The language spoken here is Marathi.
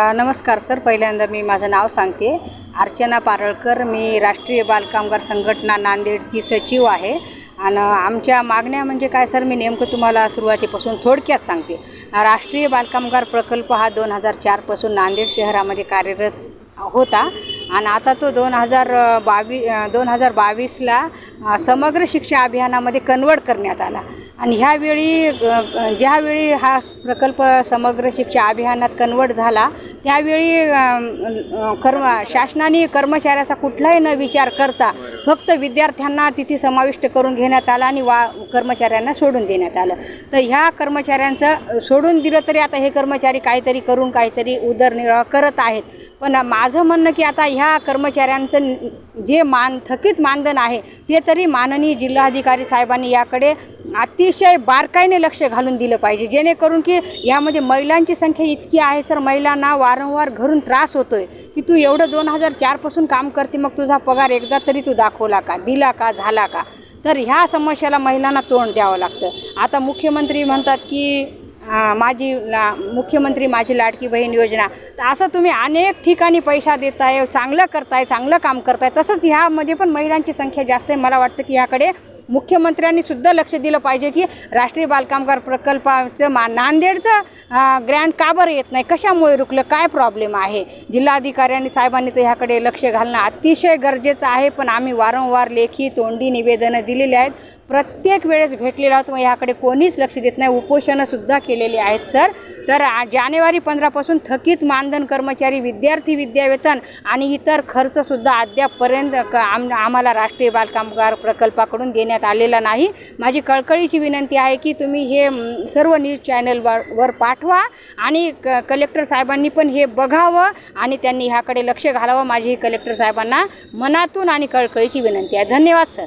नमस्कार सर. पहिल्यांदा मी माझं नाव सांगते. अर्चना पारळकर. मी राष्ट्रीय बालकामगार संघटना नांदेडची सचिव आहे. आणि आमच्या मागण्या म्हणजे काय सर? मी नेमकं तुम्हाला सुरुवातीपासून थोडक्यात सांगते. राष्ट्रीय बालकामगार प्रकल्प हा दोन हजार चारपासून नांदेड शहरामध्ये कार्यरत होता. आणि आता तो दोन हजार बावी दोन हजार बावीसला समग्र शिक्षा अभियानामध्ये कन्वर्ट करण्यात आला. आणि ह्यावेळी ज्यावेळी हा प्रकल्प समग्र शिक्षा अभियानात कन्वर्ट झाला त्यावेळी कर्म शासनाने कर्मचाऱ्याचा कुठलाही न विचार करता फक्त विद्यार्थ्यांना तिथे समाविष्ट करून घेण्यात आला आणि वा कर्मचाऱ्यांना सोडून देण्यात आलं. तर ह्या कर्मचाऱ्यांचं सोडून दिलं तरी आता हे कर्मचारी काहीतरी करून काहीतरी उदरनिर्वाह करत आहेत. पण माझं म्हणणं की आता ह्या कर्मचाऱ्यांचं जे मान थकीत मानधन आहे ते तरी माननीय जिल्हाधिकारी साहेबांनी याकडे अतिशय बारकाईने लक्ष घालून दिलं पाहिजे. जेणेकरून की यामध्ये महिलांची संख्या इतकी आहे सर महिलांना वारंवार घरून त्रास होतो आहे की तू एवढं दोन हजार चारपासून काम करते मग तुझा पगार एकदा तरी तू दाखवला का दिला का झाला का? तर ह्या समस्याला महिलांना तोंड द्यावं लागतं. आता मुख्यमंत्री म्हणतात की माझी ला मुख्यमंत्री माझी लाडकी बहीण योजना. तर असं तुम्ही अनेक ठिकाणी पैसा देताय चांगलं करताय चांगलं काम करताय तसंच ह्यामध्ये पण महिलांची संख्या जास्त आहे. मला वाटतं की ह्याकडे मुख्यमंत्र्यांनी सुद्धा लक्ष दिलं पाहिजे की राष्ट्रीय बालकामगार प्रकल्पाचं मा नांदेडचं ग्रँड का बरं येत नाही? कशामुळे रुकलं? काय प्रॉब्लेम आहे? जिल्हाधिकाऱ्यांनी साहेबांनी तर ह्याकडे लक्ष घालणं अतिशय गरजेचं आहे पण आम्ही वारंवार लेखी तोंडी निवेदनं दिलेली आहेत. प्रत्येक वेळेस भेटलेलो आहोत मग ह्याकडे कोणीच लक्ष देत नाही. उपोषणंसुद्धा केलेली आहेत सर. तर जानेवारी पंधरापासून थकीत मानधन कर्मचारी विद्यार्थी विद्यावेतन आणि इतर खर्चसुद्धा अद्यापपर्यंत क आम आम्हाला राष्ट्रीय बालकामगार प्रकल्पाकडून देण्यात आलेला नाही. माझी कळकळीची विनंती आहे की तुम्ही हे सर्व न्यूज चॅनलवर वर पाठवा आणि क कलेक्टर साहेबांनी पण हे बघावं आणि त्यांनी ह्याकडे लक्ष घालावं. माझी ही कलेक्टर साहेबांना मनातून आणि कळकळीची विनंती आहे. धन्यवाद सर.